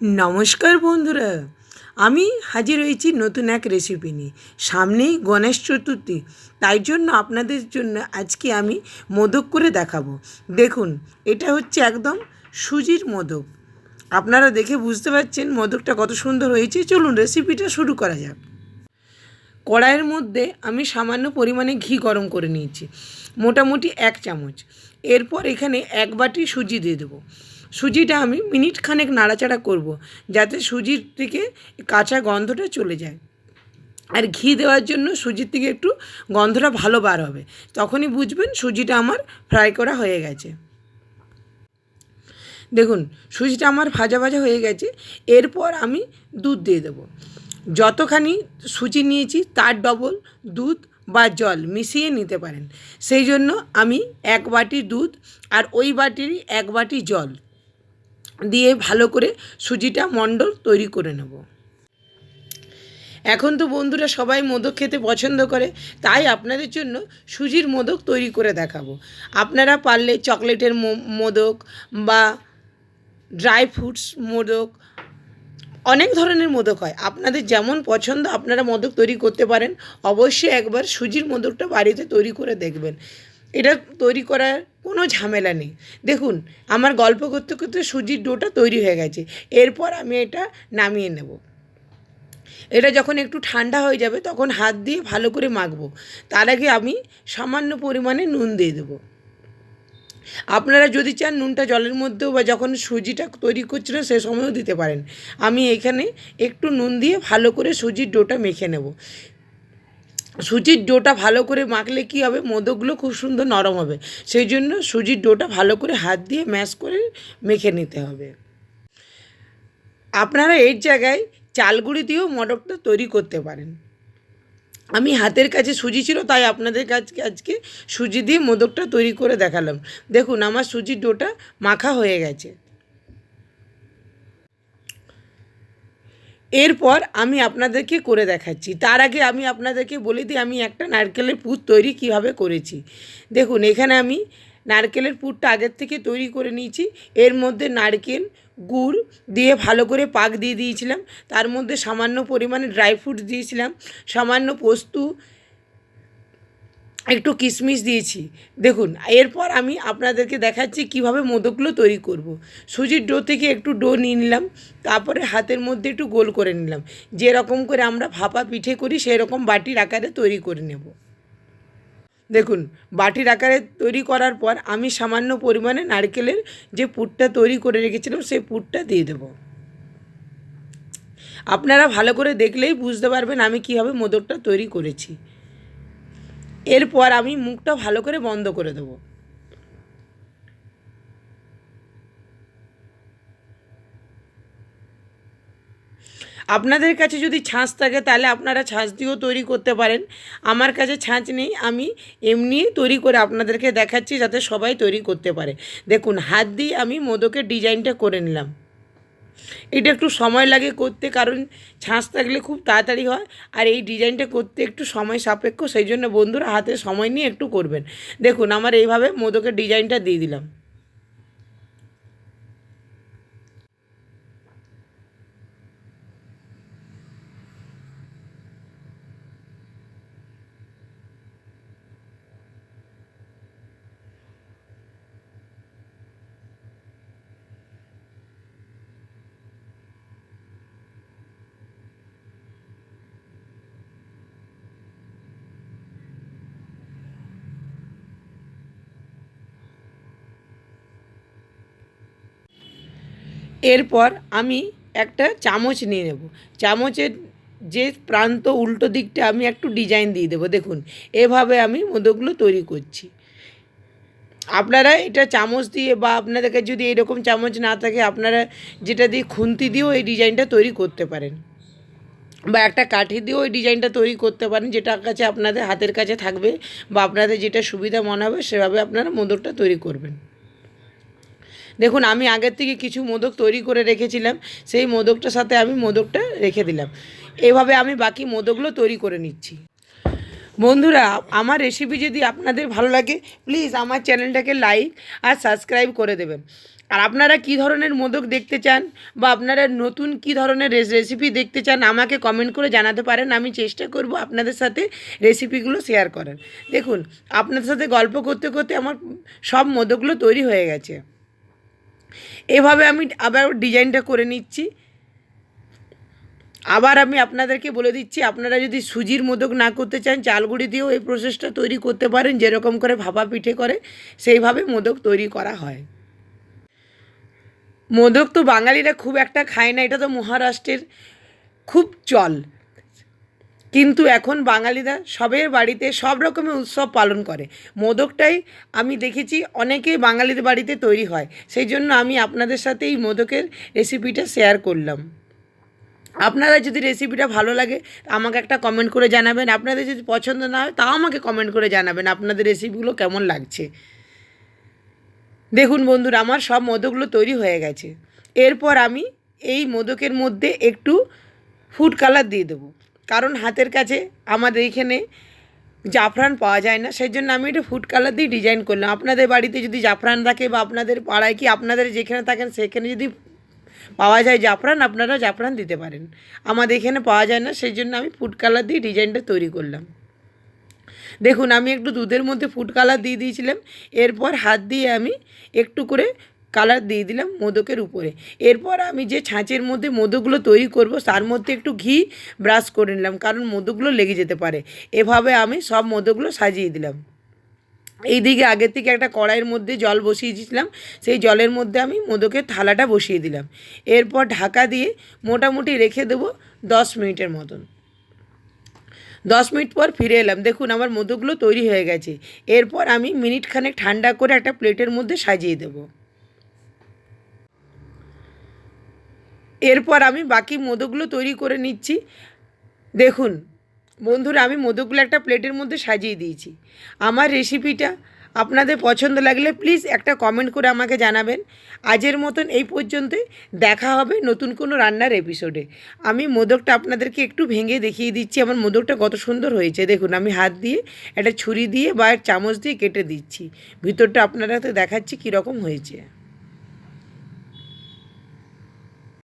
নমস্কার বন্ধুরা, আমি হাজির হয়েছি নতুন এক রেসিপি নিয়ে। সামনেই গণেশ চতুর্থী, তাই জন্য আপনাদের জন্য আজকে আমি মোদক করে দেখাবো। দেখুন, এটা হচ্ছে একদম সুজির মোদক। আপনারা দেখে বুঝতে পারছেন মোদকটা কত সুন্দর হয়েছে। চলুন রেসিপিটা শুরু করা যাক। কড়াইয়ের মধ্যে আমি সামান্য পরিমাণে ঘি গরম করে নিয়েছি, মোটামুটি এক চামচ। এরপর এখানে এক বাটি সুজি দিয়ে দেবো। সুজিটা আমি মিনিট খানেক নাড়াচাড়া করব, যাতে সুজির থেকে কাঁচা গন্ধটা চলে যায়। আর ঘি দেওয়ার জন্য সুজির থেকে একটু গন্ধটা ভালো বার হবে। তখনই বুঝবেন সুজিটা আমার ফ্রাই করা হয়ে গেছে। দেখুন, সুজিটা আমার ভাজা ভাজা হয়ে গেছে। এরপর আমি দুধ দিয়ে দেবো। যতখানি সুজি নিয়েছি, তার ডবল দুধ বা জল মিশিয়ে নিতে পারেন। সেই জন্য আমি এক বাটি দুধ আর ওই বাটিরই এক বাটি জল দিয়ে ভালো করে সুজিটা মণ্ডল তৈরি করে নেব। এখন তো বন্ধুরা সবাই মোদক খেতে পছন্দ করে, তাই আপনাদের জন্য সুজির মোদক তৈরি করে দেখাবো। আপনারা পারলে চকলেটের মোদক বা ড্রাই ফ্রুটস মোদক, অনেক ধরনের মোদক হয়। আপনাদের যেমন পছন্দ আপনারা মোদক তৈরি করতে পারেন, অবশ্যই একবার সুজির মোদকটা বাড়িতে তৈরি করে দেখবেন। এটা তৈরি করার কোনো ঝামেলা নেই। দেখুন, আমার গল্প করতে করতে সুজির ডোটা তৈরি হয়ে গেছে। এরপর আমি এটা নামিয়ে নেব। এটা যখন একটু ঠান্ডা হয়ে যাবে, তখন হাত দিয়ে ভালো করে মাখবো। তার আগে আমি সামান্য পরিমাণে নুন দিয়ে দেবো। আপনারা যদি চান নুনটা জলের মধ্যেও বা যখন সুজিটা তৈরি করছিলেন, সে সময়ও দিতে পারেন। আমি এখানে একটু নুন দিয়ে ভালো করে সুজির ডোটা মেখে নেব। সুজির ডোটা ভালো করে মাখলে কী হবে? মোদকগুলো খুব সুন্দর নরম হবে। সেই জন্য সুজির ডোটা ভালো করে হাত দিয়ে ম্যাশ করে মেখে নিতে হবে। আপনারা এর জায়গায় চালগুড়ি দিয়েও মোদকটা তৈরি করতে পারেন। আমি হাতের কাছে সুজি ছিল, তাই আপনাদের কাছে আজকে সুজি দিয়ে মোদকটা তৈরি করে দেখালাম। দেখুন, আমার সুজির ডোটা মাখা হয়ে গেছে। এরপর আমি আপনাদেরকে করে দেখাচ্ছি। তার আগে আমি আপনাদেরকে বলে দিই, আমি একটা নারকেলের পুর তৈরি কীভাবে করেছি। দেখুন, এখানে আমি নারকেলের পুরটা আগের থেকে তৈরি করে নিয়েছি। এর মধ্যে নারকেল, গুড় দিয়ে ভালো করে পাক দিয়ে দিয়েছিলাম। তার মধ্যে সামান্য পরিমাণে ড্রাই ফ্রুট দিয়েছিলাম। সামান্য পোস্ত একটু কিশমিশ দিয়েছি। দেখুন, এরপর আমি আপনাদেরকে দেখাচ্ছি কীভাবে মোদকগুলো তৈরি করব। সুজির ডো থেকে একটু ডো নিয়ে নিলাম, তারপরে হাতের মধ্যে একটু গোল করে নিলাম। যেরকম করে আমরা ভাপা পিঠে করি, সেরকম বাটির আকারে তৈরি করে নেব। দেখুন, বাটির আকারে তৈরি করার পর আমি সামান্য পরিমাণে নারকেলের যে পুরটা তৈরি করে রেখেছিলাম, সেই পুরটা দিয়ে দেব। আপনারা ভালো করে দেখলেই বুঝতে পারবেন আমি কীভাবে মোদকটা তৈরি করেছি। এরপর আমি মুখটা ভালো করে বন্ধ করে দেবো। আপনাদের কাছে যদি ছাঁচ থাকে তাহলে আপনারা ছাঁচ দিয়েও তৈরি করতে পারেন। আমার কাছে ছাঁচ নেই, আমি এমনি তৈরি করে আপনাদেরকে দেখাচ্ছি যাতে সবাই তৈরি করতে পারে। দেখুন, হাত দিয়ে আমি মোদকের ডিজাইনটা করে নিলাম। এটা একটু সময় লাগে করতে, কারণ ছাঁচ থাকলে খুব তাড়াতাড়ি হয়। আর এই ডিজাইনটা করতে একটু সময় সাপেক্ষ, সেই জন্য বন্ধুরা হাতে সময় নিয়ে একটু করবেন। দেখুন, আমার এইভাবে মোদকের ডিজাইনটা দিয়ে দিলাম। এরপর আমি একটা চামচ নিয়ে নেব। চামচের যে প্রান্ত উল্টো দিকটা আমি একটু ডিজাইন দিয়ে দেবো। দেখুন, এভাবে আমি মোদকগুলো তৈরি করছি। আপনারা এটা চামচ দিয়ে বা আপনাদের কাছে যদি এরকম চামচ না থাকে, আপনারা যেটা দিয়ে খুন্তি দিয়েও এই ডিজাইনটা তৈরি করতে পারেন। বা একটা কাঠি দিয়েও ওই ডিজাইনটা তৈরি করতে পারেন, যেটা কাছে আপনাদের হাতের কাছে থাকবে বা আপনাদের যেটা সুবিধা মনে হবে, সেভাবে আপনারা মোদকটা তৈরি করবেন। দেখুন, আমি আগের থেকে কিছু মোদক তৈরি করে রেখেছিলাম, সেই মোদকটার সাথে আমি মোদকটা রেখে দিলাম। এভাবে আমি বাকি মোদকগুলো তৈরি করে নিচ্ছি। বন্ধুরা, আমার রেসিপি যদি আপনাদের ভালো লাগে প্লিজ আমার চ্যানেলটাকে লাইক আর সাবস্ক্রাইব করে দেবেন। আর আপনারা কী ধরনের মোদক দেখতে চান বা আপনারা নতুন কী ধরনের রেসিপি দেখতে চান, আমাকে কমেন্ট করে জানাতে পারেন। আমি চেষ্টা করব আপনাদের সাথে রেসিপিগুলো শেয়ার করার। দেখুন, আপনাদের সাথে গল্প করতে করতে আমার সব মোদকগুলো তৈরি হয়ে গেছে। এভাবে আমি আবার ডিজাইনটা করে নিচ্ছি। আবার আমি আপনাদেরকে বলে দিচ্ছি, আপনারা যদি সুজির মোদক না করতে চান, চালগুড়ি দিয়েও এই প্রসেসটা তৈরি করতে পারেন, যেরকম করে ভাপা পিঠে করে, সেইভাবে মোদক তৈরি করা হয়। মোদক তো বাঙালিরা খুব একটা খায় না, এটা তো মহারাষ্ট্রের খুব চল। কিন্তু এখন বাঙালিরা সবের বাড়িতে সব রকমের উৎসব পালন করে। মোদকটাই আমি দেখেছি অনেকেই বাঙালির বাড়িতে তৈরি হয়। সেই জন্য আমি আপনাদের সাথে এই মোদকের রেসিপিটা শেয়ার করলাম। আপনারা যদি রেসিপিটা ভালো লাগে, আমাকে একটা কমেন্ট করে জানাবেন। আপনাদের যদি পছন্দ না হয়, তাও আমাকে কমেন্ট করে জানাবেন আপনাদের রেসিপিগুলো কেমন লাগছে। দেখুন বন্ধুরা, আমার সব মোদকগুলো তৈরি হয়ে গেছে। এরপর আমি এই মোদকের মধ্যে একটু ফুড কালার দিয়ে দেবো। কারণ হাতের কাছে আমাদের এখানে জাফরান পাওয়া যায় না। সেই জন্য আমি এটা ফুড কালার দিয়ে ডিজাইন করলাম। আপনাদের বাড়িতে যদি জাফরান থাকে বা আপনাদের পাড়ায় কি আপনাদের যেখানে থাকেন সেখানে যদি পাওয়া যায় জাফরান আপনারা জাফরান দিতে পারেন। আমাদের এখানে পাওয়া যায় না, সেই জন্য আমি ফুড কালার দিয়ে ডিজাইনটা তৈরি করলাম। দেখুন, আমি একটু দুধের মধ্যে ফুড কালার দিয়ে দিয়েছিলাম। এরপর হাত দিয়ে আমি একটু করে কালার দিয়ে দিলাম মোদকের উপরে। এরপর আমি যে ছাঁচের মধ্যে মোদকগুলো তৈরি করব, তার মধ্যে একটু ঘি ব্রাশ করে নিলাম, কারণ মোদকগুলো লেগে যেতে পারে। এভাবে আমি সব মোদকগুলো সাজিয়ে দিলাম। এই দিকে আগের থেকে একটা কড়াইয়ের মধ্যে জল বসিয়ে দিয়েছিলাম, সেই জলের মধ্যে আমি মোদকের থালাটা বসিয়ে দিলাম। এরপর ঢাকা দিয়ে মোটামুটি রেখে দেবো দশ মিনিটের মতন। দশ মিনিট পর ফিরে এলাম। দেখুন, আমার মোদকগুলো তৈরি হয়ে গেছে। এরপর আমি মিনিট খানেক ঠান্ডা করে একটা প্লেটের মধ্যে সাজিয়ে দেব। এরপর আমি বাকি মোদকগুলো তৈরি করে নিচ্ছি। দেখুন, বন্ধুরা, আমি মোদকগুলো একটা প্লেটের মধ্যে সাজিয়ে দিয়েছি। আমার রেসিপিটা আপনাদের পছন্দ লাগলে প্লিজ একটা কমেন্ট করে আমাকে জানাবেন। আজের মতন এই পর্যন্তই, দেখা হবে নতুন কোনো রান্নার এপিসোডে। আমি মোদকটা আপনাদেরকে একটু ভেঙে দেখিয়ে দিচ্ছি, আমার মোদকটা কত সুন্দর হয়েছে। দেখুন, আমি হাত দিয়ে, একটা ছুরি দিয়ে বা চামচ দিয়ে কেটে দিচ্ছি। ভিতরটা আপনারা তো দেখাচ্ছি কীরকম হয়েছে।